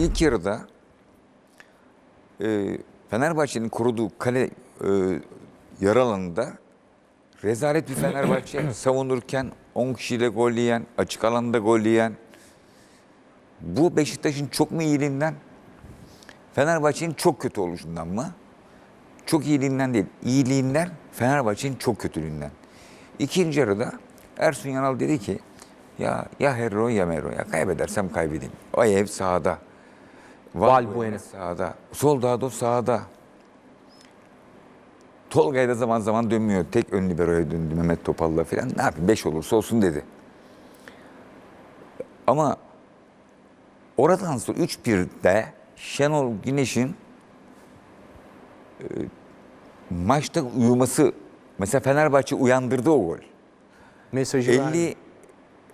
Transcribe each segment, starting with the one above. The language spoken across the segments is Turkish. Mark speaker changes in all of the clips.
Speaker 1: İlk yarıda e, Fenerbahçe'nin koruduğu kale e, yarı alanında rezalet bir Fenerbahçe savunurken 10 kişiyle gol yiyen, açık alanda gol yiyen. Bu Beşiktaş'ın çok mu iyiliğinden, Fenerbahçe'nin çok kötü oluşundan mı? Çok iyiliğinden değil, iyiliğinden Fenerbahçe'nin çok kötülüğünden. İkinci yarıda Ersun Yanal dedi ki ya ya Herro ya Mero ya kaybedersem kaybedeyim. O ev sahada.
Speaker 2: Valbuena.
Speaker 1: sahada. Soldado sahada. Tolga'ya da zaman zaman dönmüyor. Tek ön liberoya döndü Mehmet Topal'la falan. Ne yapayım 5 olursa olsun dedi. Ama oradan sonra 3-1'de Şenol Güneş'in e, maçta uyuması mesela Fenerbahçe uyandırdı o gol.
Speaker 2: Mesajı verdi.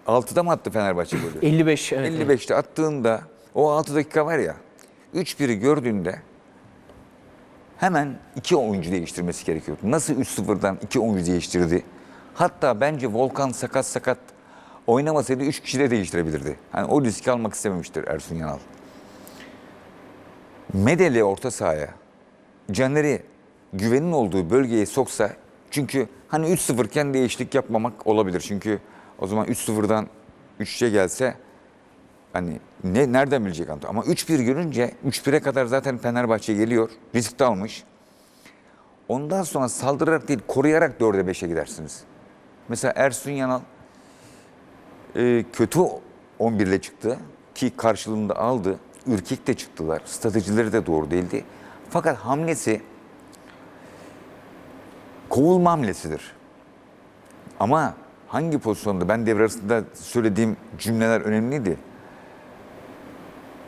Speaker 1: 56'da mı attı Fenerbahçe golü?
Speaker 2: 55 evet.
Speaker 1: 55'te attığında o 6 dakika var ya 3-1'i gördüğünde hemen iki oyuncu değiştirmesi gerekiyordu. Nasıl 3-0'dan iki oyuncu değiştirdi? Hatta bence Volkan sakat sakat oynamasaydı 3 kişi de değiştirebilirdi. Hani o riski almak istememiştir Ersun Yanal. Medeli orta sahaya Caner'i güvenin olduğu bölgeye soksa çünkü hani 3-0 iken değişiklik yapmamak olabilir. Çünkü o zaman 3-0'dan 3'e gelse hani ne nereden bilecek Anto? Ama 3-1 görünce 3-1'e kadar zaten Fenerbahçe geliyor. Risk almış. Ondan sonra saldırarak değil koruyarak 4'e 5'e gidersiniz. Mesela Ersun Yanal e, kötü 11 ile çıktı ki karşılığında aldı. Ürkek de çıktılar. Stratejileri de doğru değildi. Fakat hamlesi kovulma hamlesidir. Ama hangi pozisyonda ben devre arasında söylediğim cümleler önemliydi.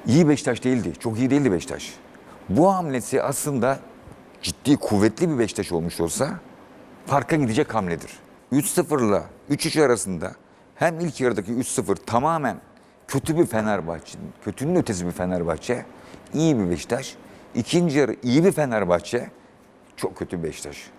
Speaker 1: İyi Beşiktaş değildi. Çok iyi değildi Beşiktaş. Bu hamlesi aslında ciddi kuvvetli bir Beşiktaş olmuş olsa farka gidecek hamledir. 3-0 ile 3-3 arasında hem ilk yarıdaki 3-0 tamamen kötü bir Fenerbahçe, kötünün ötesi bir Fenerbahçe, iyi bir Beşiktaş. İkinci yarı iyi bir Fenerbahçe, çok kötü bir Beşiktaş.